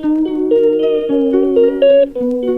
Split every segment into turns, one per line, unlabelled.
Thank you.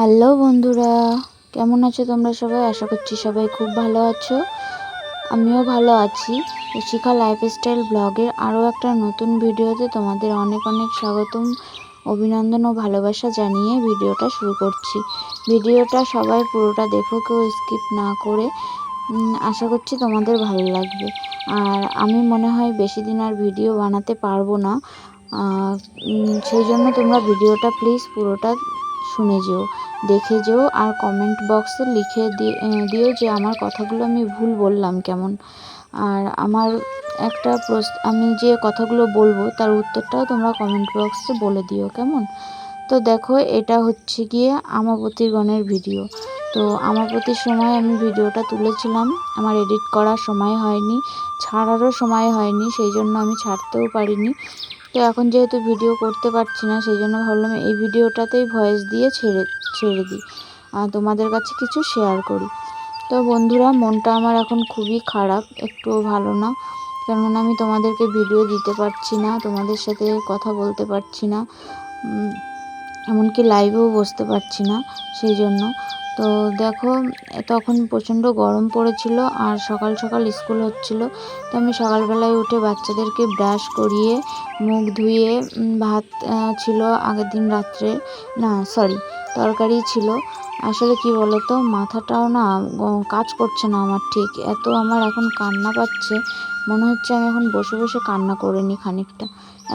Hello বন্ধুরা, কেমন আছো তোমরা সবাই? আশা করছি সবাই খুব ভালো আছো। আমিও ভালো আছি। শিখা লাইফস্টাইল ব্লগের আরও একটা নতুন ভিডিওতে তোমাদের অনেক অনেক স্বাগতম, অভিনন্দন ও ভালোবাসা জানিয়ে ভিডিওটা শুরু করছি। ভিডিওটা সবাই পুরোটা দেখো, কেউ স্কিপ না করে। আশা করছি তোমাদের ভালো লাগবে। আর আমি মনে হয় বেশি দিন আর ভিডিও বানাতে পারব না। সেই জন্য তোমরা ভিডিওটা প্লিজ পুরোটা শুনে যেও, দেখে যেও আর কমেন্ট বক্সে লিখে দিও যে আমার কথাগুলো আমি ভুল বললাম কেমন। আর আমার একটা প্রশ্ন, আমি যে কথাগুলো বলব তার উত্তরটাও তোমরা কমেন্ট বক্সে বলে দিও কেমন। তো দেখো, এটা হচ্ছে গিয়ে আমাবতীর গণের ভিডিও। তো আমাবতীর সময় আমি ভিডিওটা তুলেছিলাম, আমার এডিট করার সময় হয়নি, ছাড়ারও সময় হয়নি, সেই জন্য আমি ছাড়তেও পারিনি। তো এখন যেহেতু ভিডিও করতে পারছি না, সেই জন্য ভাবলাম এই ভিডিওটাতেই ভয়েস দিয়ে ছেড়ে ছেড়ে দিই। আর তোমাদের কাছে কিছু শেয়ার করি। তো বন্ধুরা, মনটা আমার এখন খুবই খারাপ, একটুও ভালো না। কেননা আমি তোমাদেরকে ভিডিও দিতে পারছি না, তোমাদের সাথে কথা বলতে পারছি না এমনকি লাইভেও বসতে পারছি না, সেই জন্য। তো দেখো, তখন প্রচণ্ড গরম পড়েছিল আর সকাল সকাল স্কুল হচ্ছিল। তো আমি সকালবেলায় উঠে বাচ্চাদেরকে ব্রাশ করিয়ে, মুখ ধুয়ে ভাত ছিল আগের দিন রাত্রে। না সরি তরকারি ছিল। আসলে কি বলতো, মাথাটাও না কাজ করছে না আমার ঠিক। এত আমার এখন কান্না পাচ্ছে। মনে হচ্ছে আমি এখন বসে বসে কান্না করে নিই খানিকটা।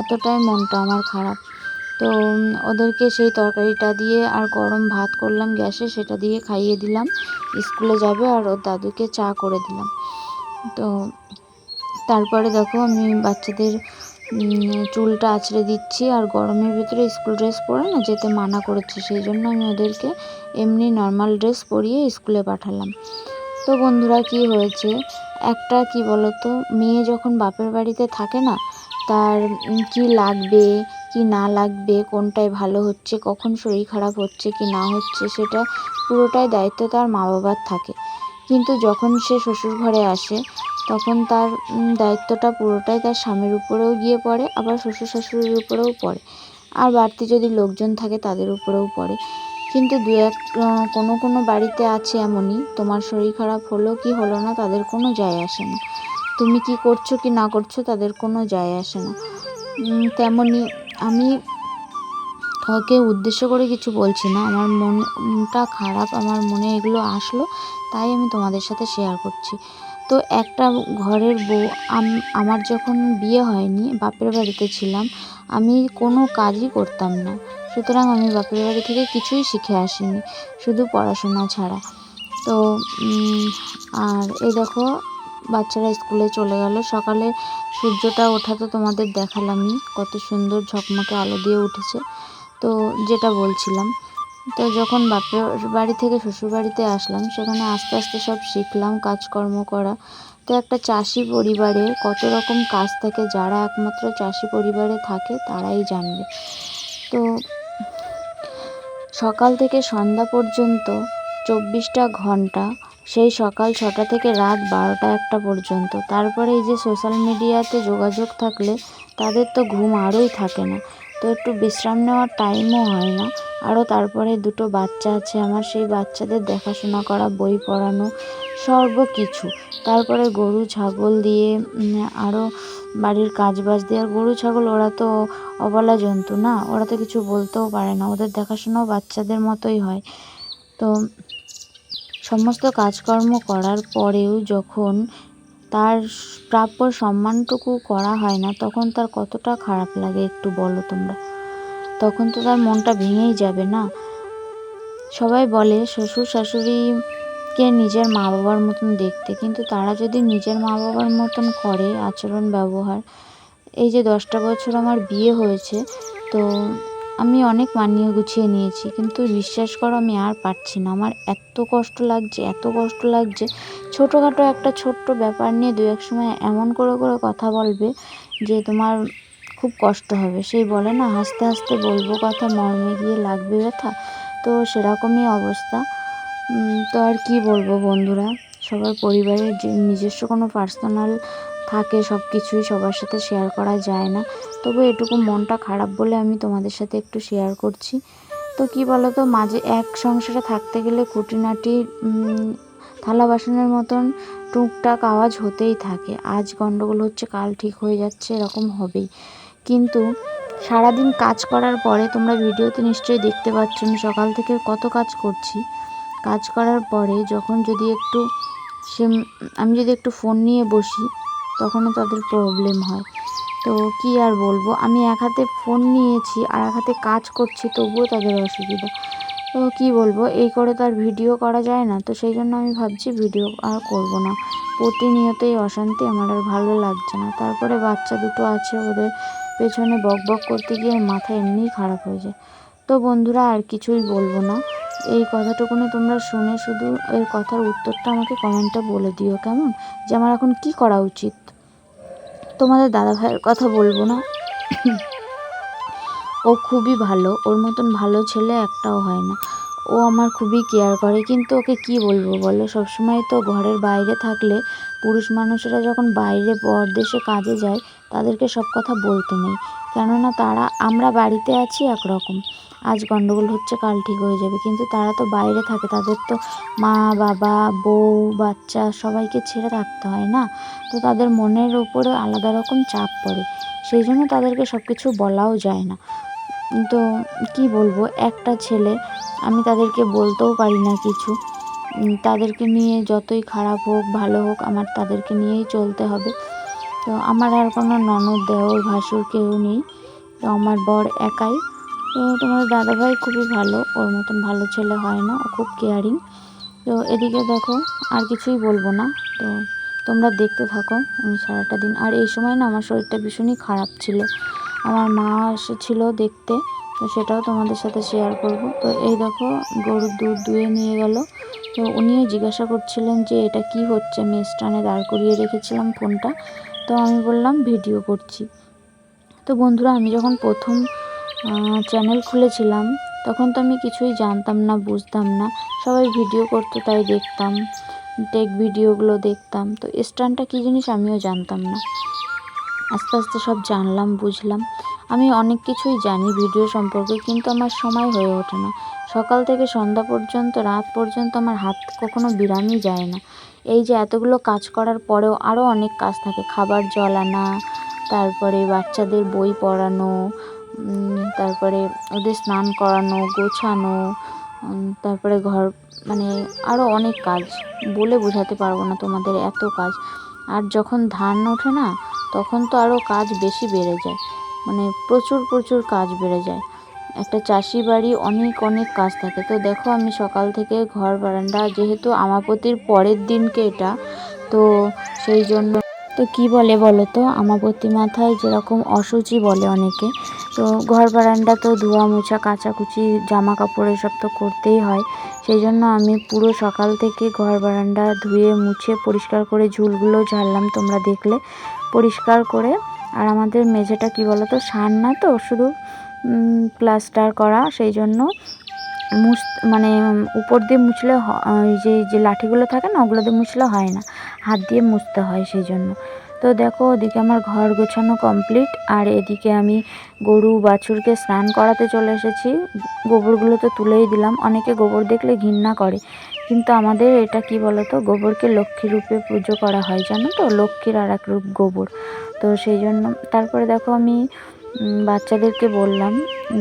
এতটাই মনটা আমার খারাপ। তো ওদেরকে সেই তরকারিটা দিয়ে আর গরম ভাত করলাম গ্যাসে, সেটা দিয়ে খাইয়ে দিলাম। স্কুলে যাবে আর ওর দাদুকে চা করে দিলাম। তো, তারপরে দেখো আমি বাচ্চাদের চুলটা আছড়ে দিচ্ছি আর গরমের ভিতরে স্কুল ড্রেস পরে না যেতে মানা করেছি, সেই জন্য আমি ওদেরকে এমনি নর্মাল ড্রেস পরিয়ে স্কুলে পাঠালাম। তো বন্ধুরা, কি হয়েছে? একটা কি বলতো, মেয়ে যখন বাপের বাড়িতে থাকে না, তার কি লাগবে কি না লাগবে, কোনটায় ভালো হচ্ছে, কখন শরীর খারাপ হচ্ছে কি না হচ্ছে, সেটা পুরোটাই দায়িত্ব তার মা বাবার থাকে। কিন্তু যখন সে শ্বশুর ঘরে আসে, তখন তার দায়িত্বটা পুরোটাই তার স্বামীর উপরেও গিয়ে পড়ে, আবার শ্বশুর শাশুড়ির উপরেও পড়ে। আর বাড়তি যদি লোকজন থাকে, তাদের উপরেও পড়ে। কিন্তু দু এক কোনো কোনো বাড়িতে আছে এমনই, তোমার শরীর খারাপ হলো কি হলো না, তাদের কোনো যায় আসে না। তুমি কি করছ কি না করছ, তাদের কোনো যায় আসে না। তেমনই আমি কাউকে উদ্দেশ্য করে কিছু বলছি না। আমার মনটা খারাপ, আমার মনে এগুলো আসলো, তাই আমি তোমাদের সাথে শেয়ার করছি। তো একটা ঘরের বউ আমার যখন বিয়ে হয়নি, বাপের বাড়িতে ছিলাম, আমি কোনো কাজই করতাম না। সুতরাং আমি বাপের বাড়ি থেকে কিছুই শিখে আসিনি, শুধু পড়াশোনা ছাড়া। তো আর এই দেখো বাচ্চারা স্কুলে চলে গেল। সকালে সূর্যটা ওঠা তো তোমাদের দেখালামই, কত সুন্দর ঝকমকে আলো দিয়ে উঠেছে। তো যেটা বলছিলাম, তো যখন বাপের বাড়ি থেকে শ্বশুর বাড়িতে আসলাম, সেখানে আস্তে আস্তে সব শিখলাম, কাজকর্ম করা। তো একটা চাষি পরিবারে কত রকম কাজ থাকে, যারা একমাত্র চাষি পরিবারে থাকে, তারাই জানবে। তো সকাল থেকে সন্ধ্যা পর্যন্ত চব্বিশটা ঘণ্টা সেই সকাল ছটা থেকে রাত বারোটা একটা পর্যন্ত। তারপরে এই যে সোশ্যাল মিডিয়াতে যোগাযোগ থাকলে তাদের তো ঘুম আরোই থাকে না। তো একটু বিশ্রাম নেওয়ার টাইমও হয় না। আরও তারপরে দুটো বাচ্চা আছে আমার, সেই বাচ্চাদের দেখাশোনা করা, বই পড়ানো, সর্ব কিছু। তারপরে গরু, ছাগল দিয়ে আরও বাড়ির কাজ বাজ দিয়ে। আর গরু, ছাগল ওরা তো অবলা জন্তু না? ওরা তো কিছু বলতেও পারে না। ওদের দেখাশোনাও বাচ্চাদের মতোই হয়। তো সমস্ত কাজকর্ম করার পরেও যখন তার প্রাপ্য সম্মানটুকু করা হয় না, তখন তার কতটা খারাপ লাগে একটু বলো তোমরা। তখন তো তার মনটা ভেঙেই যাবে না। সবাই বলে, শ্বশুর শাশুড়িকে নিজের মা বাবার মতন দেখতে। কিন্তু তারা যদি নিজের মা বাবার মতন করে, আচরণ, ব্যবহার, এই যে দশটা বছর আমার বিয়ে হয়েছে, তো আমি অনেক মানিয়ে গুছিয়ে নিয়েছি, কিন্তু বিশ্বাস করো আমি আর পারছি না। আমার এত কষ্ট লাগছে, এত কষ্ট লাগছে। ছোটোখাটো একটা ছোট্ট ব্যাপার নিয়ে দু এক সময় এমন করে করে কথা বলবে যে তোমার খুব কষ্ট হবে। সেই বলে না, হাসতে হাসতে বলব কথা, মর্মে গিয়ে লাগবে ব্যথা। তো সেরকমই অবস্থা। তো আর কি বলব বন্ধুরা? সবার পরিবারের যে নিজস্ব কোনো পার্সোনাল থাকে সব কিছুই সবার সাথে শেয়ার করা যায় না। তবু এটুকু মনটা খারাপ বলে আমি তোমাদের সাথে একটু শেয়ার করছি। তো কি বলো তো মাঝে এক সংসারে থাকতে গেলে খুঁটিনাটি থালা বাসনের মতন টুকটাক আওয়াজ হতেই থাকে। আজ গণ্ডগোল হচ্ছে, কাল ঠিক হয়ে যাচ্ছে, এরকম হবেই। কিন্তু সারাদিন কাজ করার পরে তোমরা ভিডিওতে নিশ্চয়ই দেখতে পাচ্ছ সকাল থেকে কত কাজ করছি। কাজ করার পরে যখন যদি একটু, সে, আমি যদি একটু ফোন নিয়ে বসি তখনও তাদের প্রবলেম হয়। তো কি আর বলব? আমি এক হাতে ফোন নিয়েছি, আর এক হাতে কাজ করছি, তবুও তাদের অসুবিধা। তো কি বলব? এই করে তো আর ভিডিও করা যায় না, তো সেই জন্য আমি ভাবছি ভিডিও আর করব না। প্রতিনিয়তই অশান্তি, আমার আর ভালো লাগছে না। তারপরে বাচ্চা দুটো আছে, ওদের পেছনে বক বক করতে গিয়ে মাথা এমনিই খারাপ হয়ে যায়। তো বন্ধুরা, আর কিছুই বলব না। এই কথাটুকুনি তোমরা শুনে শুধু এর কথার উত্তরটা আমাকে কমেন্টে বলে দিও, কেমন? যে আমার এখন কি করা উচিত? তোমাদের দাদা ভাইয়ের কথা বলব না। ও খুবই ভালো, ওর মতন ভালো ছেলে একটাও হয় না। ও আমার খুবই কেয়ার করে, কিন্তু ওকে কি বলব বলো? সবসময় তো ঘরের বাইরে থাকলে পুরুষ মানুষেরা যখন বাইরে পরদেশে কাজে যায়, তাদেরকে সব কথা বলতে নেই। কেননা তারা, আমরা বাড়িতে আছি একরকম। আজ গণ্ডগোল হচ্ছে, কাল ঠিক হয়ে যাবে। কিন্তু তারা তো বাইরে থাকে, তাদের তো মা, বাবা, বউ, বাচ্চা সবাইকে ছেড়ে থাকতে হয় না। তো তাদের মনের উপরে আলাদা রকম চাপ পড়ে। সেই জন্য তাদেরকে সব কিছু বলাও যায় না। তো কি বলব, একটা ছেলে, আমি তাদেরকে বলতেও পারি না কিছু। তাদেরকে নিয়ে যতই খারাপ হোক, ভালো হোক, আমার তাদেরকে নিয়েই চলতে হবে। তো আমার আর কোনো ননদ, দেওর, ভাসুর কেউ নেই। তো আমার বর একাই। তো তোমাদের দাদাভাই খুবই ভালো, ওর মতন ভালো ছেলে হয় না, ও খুব কেয়ারিং তো এদিকে দেখো, আর কিছুই বলব না। তো তোমরা দেখতে থাকো আমি সারাটা দিন। আর এই সময় না আমার শরীরটা ভীষণই খারাপ ছিল। আমার মা এসেছিল দেখতে, তো সেটাও তোমাদের সাথে শেয়ার করব। তো এই দেখো, গরুর দুধ দুয়ে নিয়ে গেল। তো উনিও জিজ্ঞাসা করছিলেন যে এটা কি হচ্ছে আমি স্টানে দাঁড় করিয়ে রেখেছিলাম ফোনটা। তো আমি বললাম, ভিডিও করছি। তো বন্ধুরা, আমি যখন প্রথম চ্যানেল খুলেছিলাম, তখন তো আমি কিছুই জানতাম না, বুঝতাম না। সবাই ভিডিও করতো, তাই দেখতাম টেক ভিডিওগুলো দেখতাম। তো স্ট্যান্ডটা কী জিনিস আমিও জানতাম না। আস্তে আস্তে সব জানলাম, বুঝলাম। আমি অনেক কিছুই জানি ভিডিও সম্পর্কে, কিন্তু আমার সময় হয়ে ওঠে না। সকাল থেকে সন্ধ্যা পর্যন্ত, রাত পর্যন্ত আমার হাত কখনো বিরামই যায় না। এই যে এতগুলো কাজ করার পরেও আরও অনেক কাজ থাকে। খাবার জল আনা, তারপরে বাচ্চাদের বই পড়ানো তারপরে ওদের স্নান করানো, গোছানো তারপরে ঘর মানে আরও অনেক কাজ। বলে বোঝাতে পারব না তোমাদের এত কাজ। আর যখন ধান ওঠে না, তখন তো আরও কাজ বেশি বেড়ে যায়। মানে প্রচুর প্রচুর কাজ বেড়ে যায়। একটা চাষি বাড়ি অনেক অনেক কাজ থাকে। তো দেখো আমি সকাল থেকে ঘর বারান্দা, যেহেতু আমাপতির পরের দিনকে এটা, তো সেই জন্য, তো কি বলে বলো তো? আমাপতি মাথায় যেরকম অসুচি বলে অনেকে। তো ঘর বারান্দা তো, ধোয়া মোছা, কাচাকুচি জামা কাপড় এসব তো করতেই হয়। সেই জন্য আমি পুরো সকাল থেকে ঘর বারান্দা ধুয়ে মুছে পরিষ্কার করে ঝুলগুলো ঝাড়লাম তোমরা দেখলে। পরিষ্কার করে, আর আমাদের মেঝেটা কি বলো তো সার না তো, শুধু প্লাস্টার করা। সেই জন্য মুছ মানে উপর দিয়ে মুছলে যে যে লাঠিগুলো থাকে না, ওগুলো দিয়ে মুছলে হয় না। হাত দিয়ে মুছতে হয় সেই জন্য। তো দেখো, ওদিকে আমার ঘর গোছানো কমপ্লিট আর এদিকে আমি গরু বাছুরকে স্নান করাতে চলে এসেছি। গোবরগুলো তো তুলেই দিলাম। অনেকে গোবর দেখলে ঘৃণা করে। কিন্তু আমাদের এটা কি বলতো, গোবরকে লক্ষ্মী রূপে পুজো করা হয়, জানো তো? লক্ষ্মীর আর এক রূপ গোবর। তো সেই জন্য, তারপরে দেখো আমি বাচ্চাদেরকে বললাম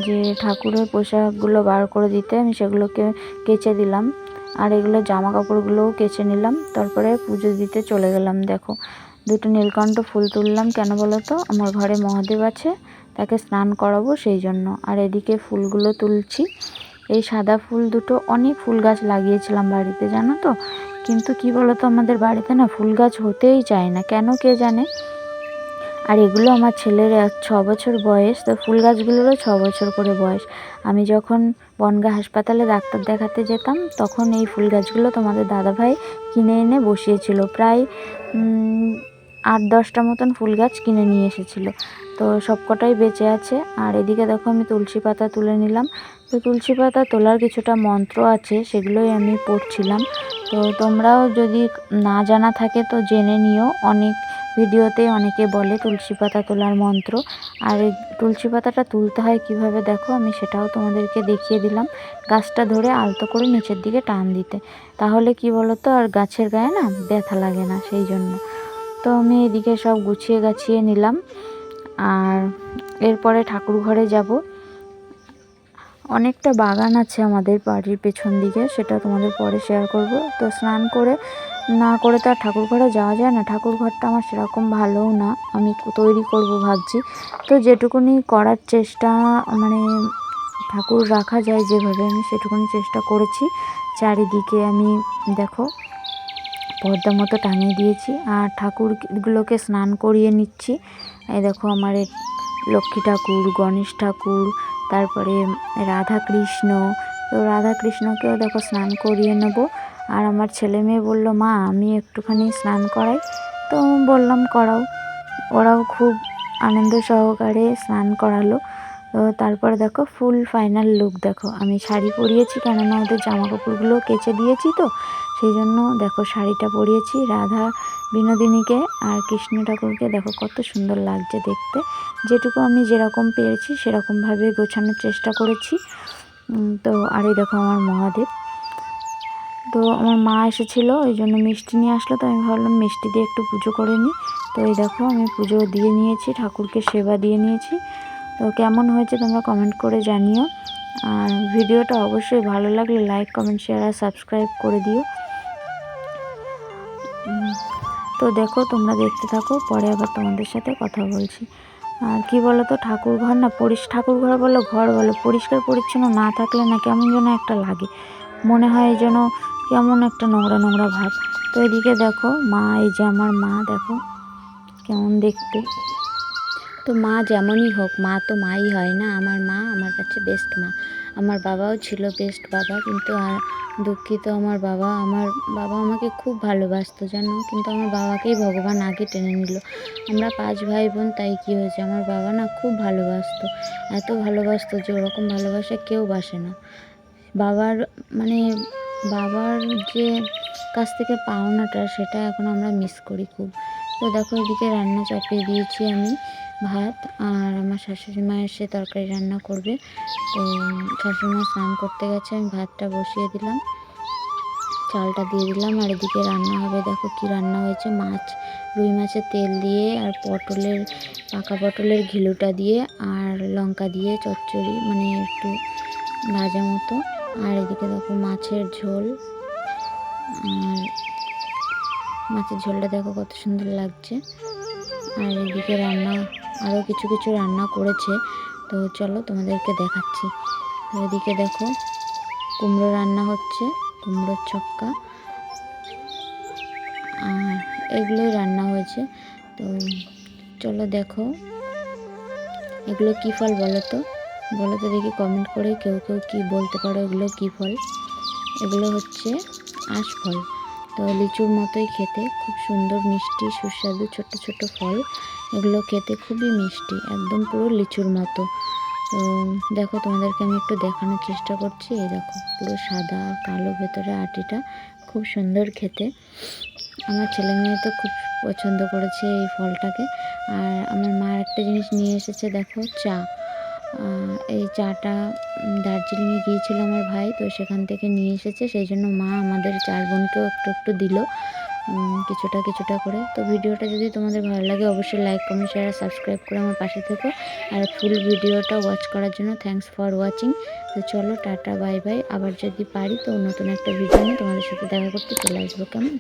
যে, ঠাকুরের পোশাকগুলো বার করে দিতে, আমি সেগুলোকে কেচে দিলাম। আর এগুলো জামা কাপড়গুলোও কেচে নিলাম। তারপরে পুজো দিতে চলে গেলাম, দেখো। দুটো নীলকণ্ঠ ফুল তুললাম, কেন বলো তো? আমার ঘরে মহাদেব আছে, তাকে স্নান করাবো সেই জন্য। আর এদিকে ফুলগুলো তুলছি। এই সাদা ফুল দুটো অনেক ফুল গাছ লাগিয়েছিলাম বাড়িতে, জানো তো? কিন্তু কি বলো তো আমাদের বাড়িতে না ফুল গাছ হতেই চায় না। কেন কে জানে? আর এগুলো আমার ছেলের ছ বছর বয়স, তো ফুল গাছগুলোরও ছ বছর করে বয়স। আমি যখন বনগা হাসপাতালে ডাক্তার দেখাতে যেতাম, তখন এই ফুল গাছগুলো তোমাদের দাদাভাই কিনে এনে বসিয়েছিল। প্রায় আট দশটা মতন ফুল গাছ কিনে নিয়ে এসেছিল। তো সবকটাই বেঁচে আছে। আর এদিকে দেখো আমি তুলসী পাতা তুলে নিলাম। তো তুলসী পাতা তোলার কিছুটা মন্ত্র আছে, সেগুলোই আমি পড়ছিলাম। তো তোমরাও যদি না জানা থাকে তো জেনে নিও। অনেক ভিডিওতে অনেকে বলে তুলসী পাতা তোলার মন্ত্র। আর এই তুলসী পাতাটা তুলতে হয় কীভাবে দেখো, আমি সেটাও তোমাদেরকে দেখিয়ে দিলাম। গাছটা ধরে আলতো করে নিচের দিকে টান দিতে। তাহলে কি বলো তো আর গাছের গায়ে না ব্যথা লাগে না, সেই জন্য। তো আমি এদিকে সব গুছিয়ে গাছিয়ে নিলাম। আর এরপরে ঠাকুর ঘরে যাব। অনেকটা বাগান আছে আমাদের বাড়ির পেছন দিকে, সেটা তোমাদের পরে শেয়ার করব। তো স্নান করে, না করে তো আর ঠাকুর ঘরে যাওয়া যায় না। ঠাকুর ঘরটা আমার সেরকম ভালোও না, আমি তৈরি করব ভাবছি। তো যেটুকুনি করার চেষ্টা মানে ঠাকুর রাখা যায় যেভাবে, আমি সেটুকুনি চেষ্টা করেছি। চারিদিকে আমি, দেখো পর্দা মতো টাঙিয়ে দিয়েছি আর ঠাকুরগুলোকে স্নান করিয়ে নিচ্ছি। এই দেখো আমার লক্ষ্মী ঠাকুর, গণেশ ঠাকুর, তারপরে রাধা কৃষ্ণ তো রাধা কৃষ্ণকেও দেখো স্নান করিয়ে নেব। আর আমার ছেলে মেয়ে বলল, মা, আমি একটুখানি স্নান করাই। তো বললাম, করাও। ওরাও খুব আনন্দ সহকারে স্নান করালো। তো তারপর দেখো ফুল ফাইনাল লুক দেখো। আমি শাড়ি পরিয়েছি, কেননা ওদের জামা কাপড়গুলো কেচে দিয়েছি তো সেই জন্য দেখো শাড়িটা পরিয়েছি রাধা বিনোদিনীকে আর কৃষ্ণ ঠাকুরকে। দেখো কত সুন্দর লাগছে দেখতে। যেটুকু আমি যেরকম পেরেছি সেরকমভাবে গোছানোর চেষ্টা করেছি। তো, আর এই দেখো আমার মহাদেব। তো, আমার মা এসেছিল, ওই জন্য মিষ্টি নিয়ে আসলো, তো আমি ভাবলাম মিষ্টি দিয়ে একটু পুজো করে নিই। তো এই দেখো আমি পুজো দিয়ে নিয়েছি, ঠাকুরকে সেবা দিয়ে নিয়েছি। তো কেমন হয়েছে তোমরা কমেন্ট করে জানিও। আর ভিডিওটা অবশ্যই ভালো লাগলে লাইক কমেন্ট শেয়ার আর সাবস্ক্রাইব করে দিও। তো দেখো, তোমরা দেখতে থাকো, পরে আবার তোমাদের সাথে কথা বলছি। আর কি বলো তো ঠাকুর ঘর না, পরিষ, ঠাকুর ঘর বলো ঘর বলো, পরিষ্কার, পরিচ্ছন্ন না থাকলে না কেমন যেন একটা লাগে। মনে হয় যেন কেমন একটা নোংরা নোংরা ভাব। তো এদিকে দেখো, মা, এই যে আমার মা, দেখো, কেমন দেখতে। তো মা যেমনই হোক, মা তো মাই হয় না। আমার মা আমার কাছে বেস্ট মা। আমার বাবাও ছিল বেস্ট বাবা, কিন্তু আর দুঃখিত আমার বাবা। আমার বাবা আমাকে খুব ভালোবাসতো, জানো? কিন্তু আমার বাবাকেই ভগবান আগে টেনে নিল। আমরা পাঁচ ভাই বোন তাই কী হয়েছে? আমার বাবা না খুব ভালোবাসতো। এত ভালোবাসতো যে ওরকম ভালোবাসা কেউ বাসে না। বাবার মানে বাবার যে কাছ থেকে পাওনাটা, সেটা এখন আমরা মিস করি খুব। তো দেখো এদিকে রান্না চাপিয়ে দিয়েছি আমি ভাত আর আমার শাশুড়ি মা এসে তরকারি রান্না করবে। তো শাশুড়ি মা স্নান করতে গেছে, আমি ভাতটা বসিয়ে দিলাম, চালটা দিয়ে দিলাম আর এদিকে রান্না হবে। দেখো কি রান্না হয়েছে, মাছ, রুই মাছের তেল দিয়ে আর পটলের, পাকা পটলের ঘিলুটা দিয়ে আর লঙ্কা দিয়ে চচ্চড়ি মানে একটু ভাজা মতো। আর এদিকে দেখো মাছের ঝোল, আর মাছের ঝোলটা দেখো কত সুন্দর লাগছে। আর এদিকে রান্না আরও কিছু কিছু রান্না করেছে। তো চলো তোমাদেরকে দেখাচ্ছি। তো এদিকে দেখো, কুমড়ো রান্না হচ্ছে, কুমড়োর ছক্কা। আর এগুলোই রান্না হয়েছে। তো চলো দেখো, এগুলো কী ফল বলো তো? বলো তো দেখি কমেন্ট করে কেউ কেউ কী বলতে পারো এগুলো কী ফল? এগুলো হচ্ছে আঁশফল তো লিচুর মতোই খেতে, খুব সুন্দর, মিষ্টি, সুস্বাদু, ছোট ছোট ফল। এগুলো খেতে খুবই মিষ্টি, একদম পুরো লিচুর মতো। তো দেখো, তোমাদেরকে আমি একটু দেখানোর চেষ্টা করছি। এই দেখো, পুরো সাদা কালো ভেতরে আটিটা, খুব সুন্দর খেতে। আমার ছেলে মেয়ে তো খুব পছন্দ করেছে এই ফলটাকে। আর আমার মা একটা জিনিস নিয়ে এসেছে, দেখো, চা। এই চাটা দার্জিলিংয়ে গিয়েছিল আমার ভাই, তো সেখান থেকে নিয়ে এসেছে। সেই জন্য মা আমাদের চার বোনকেও একটু একটু দিল কিছুটা কিছুটা করে। তো ভিডিওটা যদি তোমাদের ভালো লাগে, অবশ্যই লাইক কমেন্ট শেয়ার আর সাবস্ক্রাইব করে আমার পাশে থেকো। আর ফুল ভিডিওটা ওয়াচ করার জন্য থ্যাঙ্কস ফর ওয়াচিং তো চলো, টাটা বাই বাই আবার যদি পারি, তো নতুন একটা ভিডিও নিয়ে তোমাদের সাথে দেখা করতে চলে আসব। কেমন?